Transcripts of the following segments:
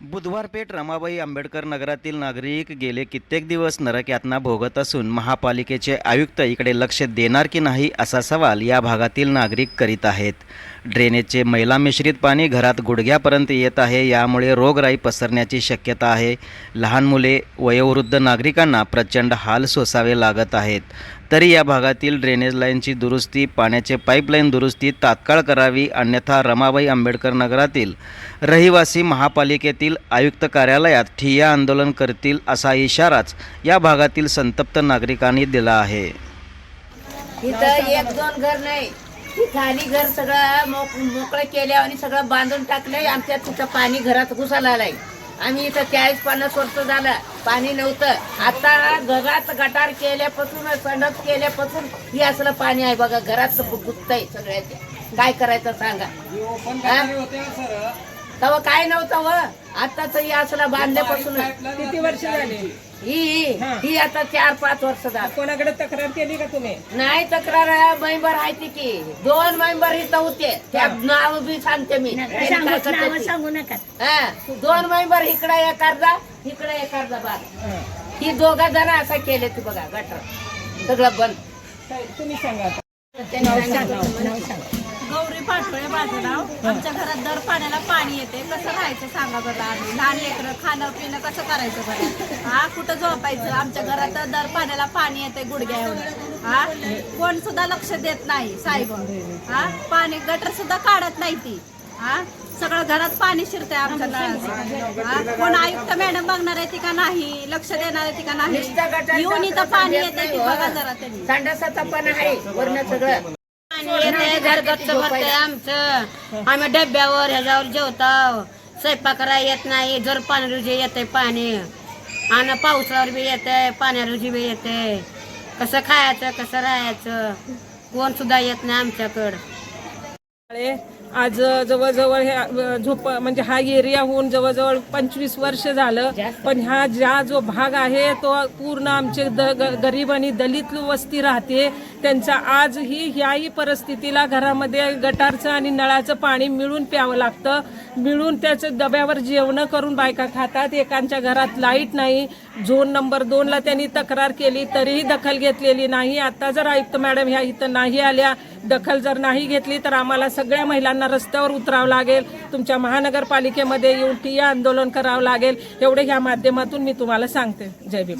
बुधवारपेठ रमाबाई आंबेडकर नगरातील नागरिक गेले कित्येक दिवस नरक यातना भोगत असून महापालिकेचे आयुक्त इकडे लक्ष देणार की नाही असा सवाल या भागातील नागरिक करीत आहेत. ड्रेनेजचे मैला मिश्रित पाणी घरात गुडघ्यापर्यंत येत आहे. यामुळे रोगराई पसरण्याची शक्यता आहे. लहान मुले वयोवृद्ध नागरिकांना प्रचंड हाल सोसावे लागत आहेत. तरी या भागातील ड्रेनेज लाईनची दुरुस्ती पाण्याचे पाईपलाईन दुरुस्ती तात्काळ करावी अन्यथा रमाबाई आंबेडकर नगरातील रहिवासी महापालिकेतील आयुक्त कार्यालयात ठिय्या आंदोलन करतील असा इशाराच या भागातील संतप्त नागरिकांनी दिला आहे. इथं एक दोन घर नाही. खाली घर सगळं मोक मोकळं केलं आणि सगळं बांधून टाकलंय. आमच्या तिथं पाणी घरात घुसायला आलाय. आम्ही इथं चाळीस पन्नास वर्ष झालं. पाणी नव्हतं. आता घरात गटार केल्यापासून संडस केल्यापासून ही असलं पाणी आहे बघा. घरात गुततंय सगळ्याचे. काय करायचं सांगा? तेव्हा काय नव्हतं व? आताच ही असलं बांधल्यापासून किती वर्ष झाली? ही ही आता चार पाच वर्ष झालं. कोणाकडे तक्रार केली का तुम्ही? नाही तक्रार मेंबर आहे ती की. दोन मेंबर इथं होते. त्या नाव बी सांगते मी. त्यांनी काय करतात ते. सांगू नका. हा, दोन मेंबर इकडे एक अर्धा इकडे एक अर्धा बार. ही. दोघा जण असं केले तू बघा गटर. सगळं बंद. तुम्ही सांगा आता. गौरी पाटोळे बाजूराव आमच्या घरात दर पाण्याला पाणी येते. कसं राहायचं सांगा बरं आम्ही लहान लेकरं खाणं पिणं कसं करायचं बरं? हा कुठं झोपायचं? आमच्या घरात दर पाण्याला पाणी येते गुडघ्या एवढं. हा? कोण सुद्धा लक्ष देत नाही साहेब. हा? पाणी गटर सुद्धा काढत नाही ती. हा? सगळं घरात पाणी शिरतंय आमच्या नळाचं हा? कोण आयुक्त मॅडम बघणार आहे ती का नाही? लक्ष देणार आहे ती का नाही? येऊन इथं पाणी येते बघा जरा त्यांनी संडासाचा पण आहे वरण सगळं. पाणी येते भरतंय आमचं. आम्ही डब्यावर ह्याच्यावर जेवतो स्वयंपाक करायला येत नाही. जर पाणी रुजी येते पाणी. आणि पावसावर बी येते पाण्या रुजी बी येते कसं खायचं कसं राहायचं? कोण सुद्धा येत नाही आमच्याकडं. आज जवळजवळ ह्या झोप म्हणजे हा एरिया होऊन जवळजवळ पंचवीस वर्ष झालं. पण ह्या ज्या जो भाग आहे तो पूर्ण आमचे द गरीब आणि दलित वस्ती राहते. त्यांचा आजही ह्याही परिस्थितीला घरामध्ये गटारचं आणि नळाचं पाणी मिळून प्यावं लागतं. मिळून त्याचं डब्यावर जेवणं करून बायका खातात. एकांच्या घरात लाइट नाही. झोन नंबर दोनला त्यांनी तक्रार केली तरीही दखल घेतलेली नाही. आता जर आयुक्त मॅडम ह्या इथं नाही आल्या दखल जर नाही घेतली तर आम्हाला सगळ्या महिलांना रस्त्यावर उतरावं लागेल. तुमच्या महानगरपालिकेमध्ये येऊन ठिय्या आंदोलन करावं लागेल. एवढे ह्या माध्यमातून मी तुम्हाला सांगते. जय भीम.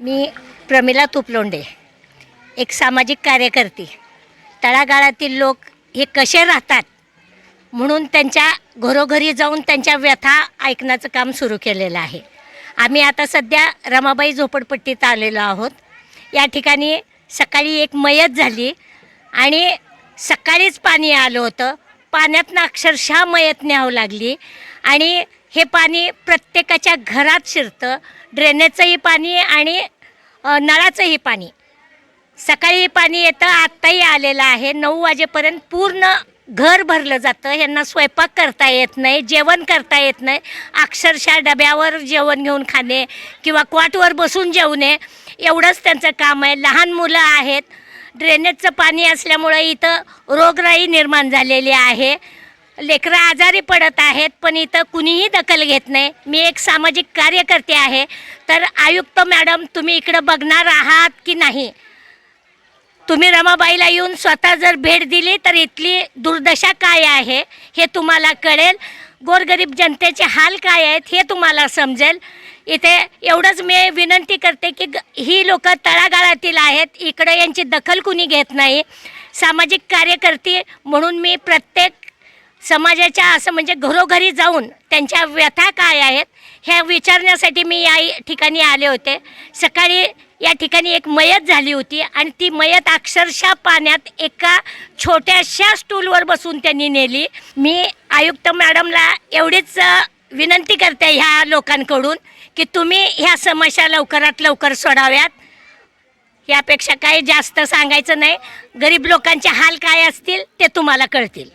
मी प्रमिला तुपलोंडे. एक सामाजिक कार्यकर्ती. तळागाळातील लोक हे कसे राहतात? म्हणून त्यांच्या घरोघरी जाऊन त्यांच्या व्यथा ऐकण्याचं काम सुरू केलेलं आहे. आम्ही आता सध्या रमाबाई झोपडपट्टीत आलेलो आहोत. या ठिकाणी सकाळी एक मयत झाली आणि सकाळीच पाणी आलं होतं. पाण्यातनं अक्षरशः मयत न्यावं लागली आणि हे पाणी प्रत्येकाच्या घरात शिरतं. ड्रेनेजचंही पाणी आणि नळाचंही पाणी. सकाळी पाणी येतं आत्ताही आलेलं आहे. नऊ वाजेपर्यंत पूर्ण घर भरलं जातं. यांना स्वयंपाक करता येत नाही जेवण करता येत नाही. अक्षरशः डब्यावर जेवण घेऊन खाणे किंवा क्वाटवर बसून जेवणे एवढंच त्यांचं काम आहे. लहान मुलं आहेत. ड्रेनेजचं पाणी असल्यामुळं इथं रोगराई निर्माण झालेली आहे. लेकरं आजारी पडत आहेत पण इथं कुणीही दखल घेत नाही. मी एक सामाजिक कार्यकर्ते आहे. तर आयुक्त मॅडम तुम्ही इकडं बघणार आहात की नाही? तुम्ही रमाबाईला येऊन स्वतः जर भेट दिली तर इथली दुर्दशा काय आहे हे तुम्हाला कळेल. गोरगरीब जनतेचे हाल काय आहेत हे तुम्हाला समजेल. इथे एवढंच मी विनंती करते की ग- ही लोक तळागाळातील आहेत. इकडं यांची दखल कुणी घेत नाही. सामाजिक कार्यकर्ती म्हणून मी प्रत्येक समाजाच्या असं म्हणजे घरोघरी जाऊन त्यांच्या व्यथा काय आहेत ह्या विचारण्यासाठी मी या ठिकाणी आले होते. सकाळी या ठिकाणी एक मयत झाली होती आणि ती मयत अक्षरशः पाण्यात एका छोट्याशा स्टूलवर बसून त्यांनी नेली. मी आयुक्त मॅडमला एवढीच विनंती करते ह्या लोकांकडून की तुम्ही ह्या समस्या लवकरात लवकर सोडाव्यात यापेक्षा काही जास्त सांगायचं नाही. गरीब लोकांचे हाल काय असतील ते तुम्हाला कळतील.